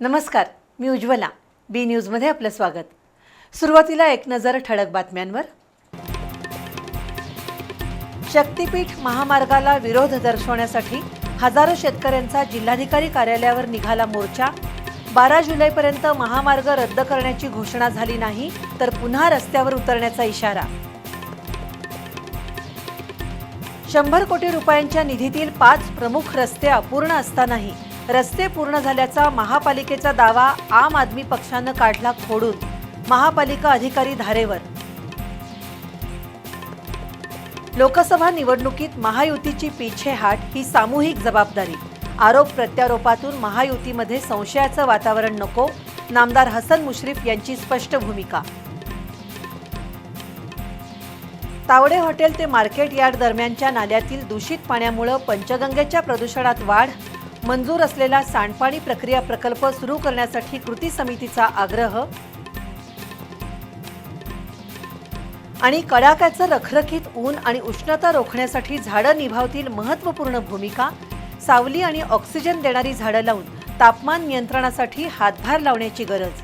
नमस्कार मी उज्ज्वला. बी न्यूजमध्ये आपलं स्वागत. सुरुवातीला एक नजर ठळक बातम्यांवर. शक्तीपीठ महामार्गाला विरोध दर्शवण्यासाठी हजारो शेतकऱ्यांचा जिल्हाधिकारी कार्यालयावर निघाला मोर्चा. बारा जुलैपर्यंत महामार्ग रद्द करण्याची घोषणा झाली नाही तर पुन्हा रस्त्यावर उतरण्याचा इशारा. शंभर कोटी रुपयांच्या निधीतील पाच प्रमुख रस्ते अपूर्ण असतानाही रस्ते पूर्ण झाल्याचा महापालिकेचा दावा आम आदमी पक्षानं काढला खोडून. महापालिका अधिकारी धारेवर. लोकसभा निवडणुकीत महायुतीची पीछेहाट ही सामूहिक जबाबदारी. आरोप प्रत्यारोपातून महायुतीमध्ये संशयाचं वातावरण नको नामदार हसन मुश्रीफ यांची स्पष्ट भूमिका. तावडे हॉटेल ते मार्केट यार्ड दरम्यानच्या नाल्यातील दूषित पाण्यामुळे पंचगंगेच्या प्रदूषणात वाढ मंजूर असलेला सांडपाणी प्रक्रिया प्रकल्प सुरू करण्यासाठी कृती समितीचा आग्रह. आणि कडाक्याचं रखरखीत ऊन आणि उष्णता रोखण्यासाठी झाडं निभावतील महत्त्वपूर्ण भूमिका. सावली आणि ऑक्सिजन देणारी झाडं लावून तापमान नियंत्रणासाठी हातभार लावण्याची गरज.